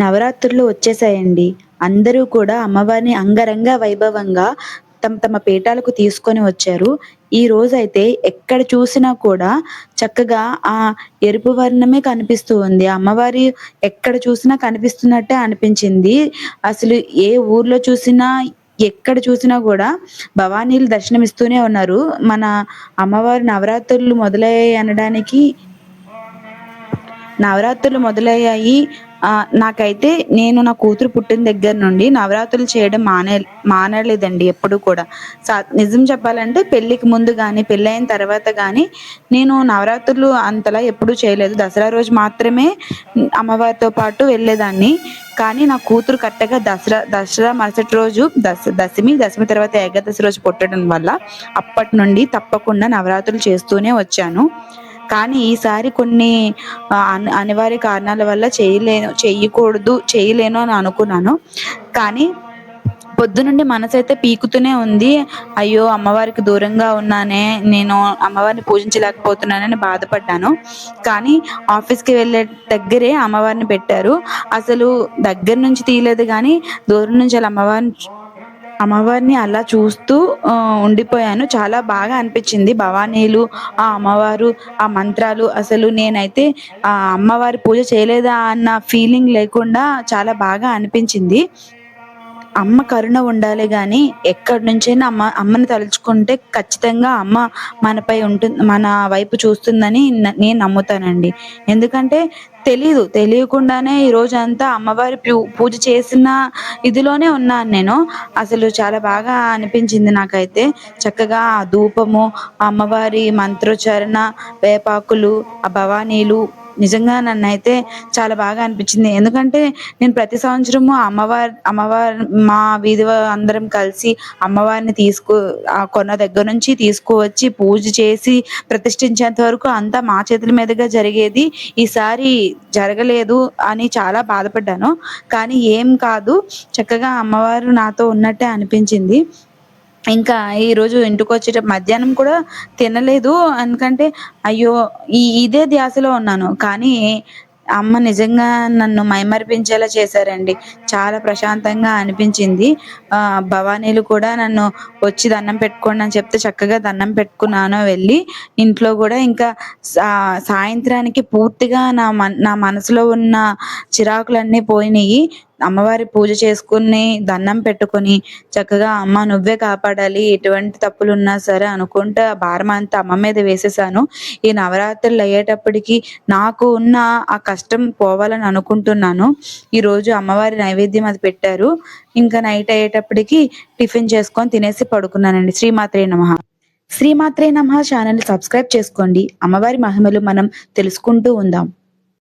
నవరాత్రులు వచ్చేసాయండి. అందరూ కూడా అమ్మవారిని అంగరంగ వైభవంగా తమ తమ పీఠాలకు తీసుకొని వచ్చారు. ఈ రోజు అయితే ఎక్కడ చూసినా కూడా చక్కగా ఆ ఎరుపు వర్ణమే కనిపిస్తూ ఉంది. అమ్మవారి ఎక్కడ చూసినా కనిపిస్తున్నట్టే అనిపించింది. అసలు ఏ ఊర్లో చూసినా ఎక్కడ చూసినా కూడా భవానీలు దర్శనమిస్తూనే ఉన్నారు. మన అమ్మవారి నవరాత్రులు మొదలయ్యాయి అనడానికి నవరాత్రులు మొదలయ్యాయి నాకైతే నేను నా కూతురు పుట్టిన దగ్గర నుండి నవరాత్రులు చేయడం మానే మానలేదండి ఎప్పుడు కూడా. సా నిజం చెప్పాలంటే పెళ్ళికి ముందు కానీ పెళ్ళైన తర్వాత కానీ నేను నవరాత్రులు అంతలా ఎప్పుడూ చేయలేదు. దసరా రోజు మాత్రమే అమ్మవారితో పాటు వెళ్ళేదాన్ని. కానీ నా కూతురు కరెక్ట్గా దసరా దసరా మరుసటి రోజు దశ దశమి దశమి తర్వాత ఏకాదశి రోజు పుట్టడం వల్ల అప్పటి నుండి తప్పకుండా నవరాత్రులు చేస్తూనే వచ్చాను. కానీ ఈసారి కొన్ని అని- అనివార్య కారణాల వల్ల చేయలేను చేయకూడదు చేయలేను అని అనుకున్నాను. కానీ పొద్దునుండి మనసు అయితే పీకుతూనే ఉంది. అయ్యో అమ్మవారికి దూరంగా ఉన్నానే నేను అమ్మవారిని పూజించలేకపోతున్నానని బాధపడ్డాను. కానీ ఆఫీస్కి వెళ్ళే దగ్గరే అమ్మవారిని పెట్టారు. అసలు దగ్గర నుంచి తీయలేదు కానీ దూరం నుంచి అలా అమ్మవారిని అమ్మవారిని అలా చూస్తూ ఉండిపోయాను. చాలా బాగా అనిపించింది. భవానీలు ఆ అమ్మవారు ఆ మంత్రాలు అసలు నేనైతే ఆ అమ్మవారి పూజ చేయలేదా అన్న ఫీలింగ్ లేకుండా చాలా బాగా అనిపించింది. అమ్మ కరుణ ఉండాలి కానీ ఎక్కడి నుంచైనా అమ్మ అమ్మని తలుచుకుంటే ఖచ్చితంగా అమ్మ మనపై ఉంటుంది మన వైపు చూస్తుందని నేను నమ్ముతానండి. ఎందుకంటే తెలీదు తెలియకుండానే ఈ రోజంతా అమ్మవారి పూ- పూజ చేసిన ఇదిలోనే ఉన్నాను నేను. అసలు చాలా బాగా అనిపించింది నాకైతే. చక్కగా ఆ ధూపము ఆ అమ్మవారి మంత్రోచ్చారణ వేపాకులు ఆ భవానీలు నిజంగా నన్ను అయితే చాలా బాగా అనిపించింది. ఎందుకంటే నేను ప్రతి సంవత్సరము అమ్మవారి అమ్మవారి మా వీధి అందరం కలిసి అమ్మవారిని తీసుకు ఆ కొన్న దగ్గర నుంచి తీసుకువచ్చి పూజ చేసి ప్రతిష్ఠించేంత వరకు అంతా మా చేతుల మీదుగా జరిగేది ఈసారి జరగలేదు అని చాలా బాధపడ్డాను. కానీ ఏం కాదు చక్కగా అమ్మవారు నాతో ఉన్నట్టే అనిపించింది. ఇంకా ఈరోజు ఇంటికి వచ్చేట మధ్యాహ్నం కూడా తినలేదు. ఎందుకంటే అయ్యో ఈ ఇదే ధ్యాసలో ఉన్నాను. కానీ అమ్మ నిజంగా నన్ను మైమరిపించేలా చేశారండి. చాలా ప్రశాంతంగా అనిపించింది. భవానీలు కూడా నన్ను వచ్చి దండం పెట్టుకోండి అని చెప్తే చక్కగా దండం పెట్టుకున్నాను వెళ్ళి. ఇంట్లో కూడా ఇంకా సాయంత్రానికి పూర్తిగా నా మన నా మనసులో ఉన్న చిరాకులన్నీ పోయినాయి. అమ్మవారి పూజ చేసుకుని దండం పెట్టుకొని చక్కగా అమ్మ నువ్వే కాపాడాలి ఎటువంటి తప్పులు ఉన్నా సరే అనుకుంటే ఆ భారం అంతా అమ్మ మీద వేసేసాను. ఈ నవరాత్రులు అయ్యేటప్పటికి నాకు ఉన్న ఆ కష్టం పోవాలని అనుకుంటున్నాను. ఈ రోజు అమ్మవారి నైవేద్యం అది పెట్టారు. ఇంకా నైట్ అయ్యేటప్పటికి టిఫిన్ చేసుకొని తినేసి పడుకున్నానండి. శ్రీమాత్రే నమ. శ్రీమాత్రే నమ. ఛానల్ సబ్స్క్రైబ్ చేసుకోండి. అమ్మవారి మహిమలు మనం తెలుసుకుంటూ ఉందాం.